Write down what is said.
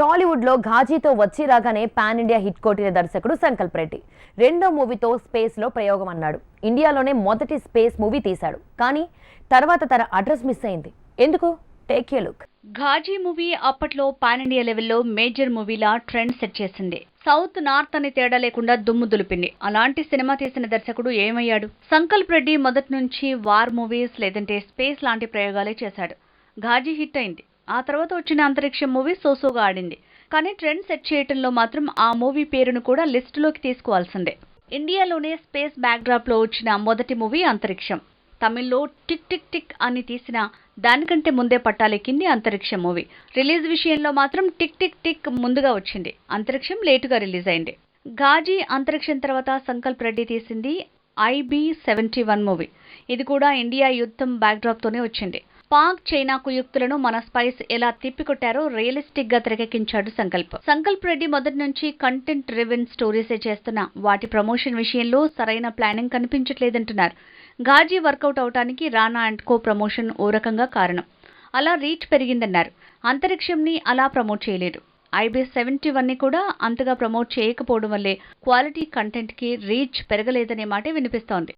టాలీవుడ్లో ఘాజీతో వచ్చి రాగానే పాన్ ఇండియా హిట్ కొట్టిన దర్శకుడు సంకల్ప్ రెడ్డి. రెండో మూవీతో స్పేస్లో ప్రయోగం అన్నాడు. ఇండియాలోనే మొదటి స్పేస్ మూవీ తీశాడు. కానీ తర్వాత తన అడ్రస్ మిస్ అయింది. ఎందుకు? Take a look. Ghazi movie అప్పట్లో పాన్ ఇండియా లెవెల్లో మేజర్ మూవీలా ట్రెండ్ సెట్ చేసింది. సౌత్ నార్త్ అని తేడా లేకుండా దుమ్ము దులిపింది. అలాంటి సినిమా తీసిన దర్శకుడు ఏమయ్యాడు? సంకల్ప్ రెడ్డి మొదటి నుంచి వార్ మూవీస్ లేదంటే స్పేస్ లాంటి ప్రయోగాలే చేశాడు. ఘాజీ హిట్ అయింది. ఆ తర్వాత వచ్చిన అంతరిక్షం మూవీ సోసోగా ఆడింది. కానీ ట్రెండ్ సెట్ చేయటంలో మాత్రం ఆ మూవీ పేరును కూడా లిస్టులోకి తీసుకోవాల్సిందే. ఇండియాలోనే స్పేస్ బ్యాక్డ్రాప్లో వచ్చిన మొదటి మూవీ అంతరిక్షం. తమిళ్ళో టిక్ టిక్ టిక్ అని తీసిన దానికంటే ముందే పట్టాలెక్కింది అంతరిక్షం మూవీ. రిలీజ్ విషయంలో మాత్రం టిక్ టిక్ టిక్ ముందుగా వచ్చింది. అంతరిక్షం లేటుగా రిలీజ్ అయింది. ఘాజీ అంతరిక్షం తర్వాత సంకల్ప్ రెడ్డి తీసింది ఐబీ సెవెంటీ వన్ మూవీ. ఇది కూడా ఇండియా యుద్ధం బ్యాక్డ్రాప్తోనే వచ్చింది. పాక్ చైనా కుయుక్తులను మన స్పైస్ ఎలా తిప్పికొట్టారో రియలిస్టిక్గా తెరకెక్కించాడు సంకల్ప్. సంకల్ప్ రెడ్డి మొదటి నుంచి కంటెంట్ రివెన్ స్టోరీసే చేస్తున్న వాటి ప్రమోషన్ విషయంలో సరైన ప్లానింగ్ కనిపించట్లేదంటున్నారు. గాజీ వర్కౌట్ అవటానికి రానా అండ్ కో ప్రమోషన్ ఓ రకంగా కారణం. అలా రీచ్ పెరిగిందన్నారు. అంతరిక్షంని అలా ప్రమోట్ చేయలేదు. ఐబీ సెవెంటీ వన్ని కూడా అంతగా ప్రమోట్ చేయకపోవడం వల్లే క్వాలిటీ కంటెంట్కి రీచ్ పెరగలేదనే మాటే వినిపిస్తోంది.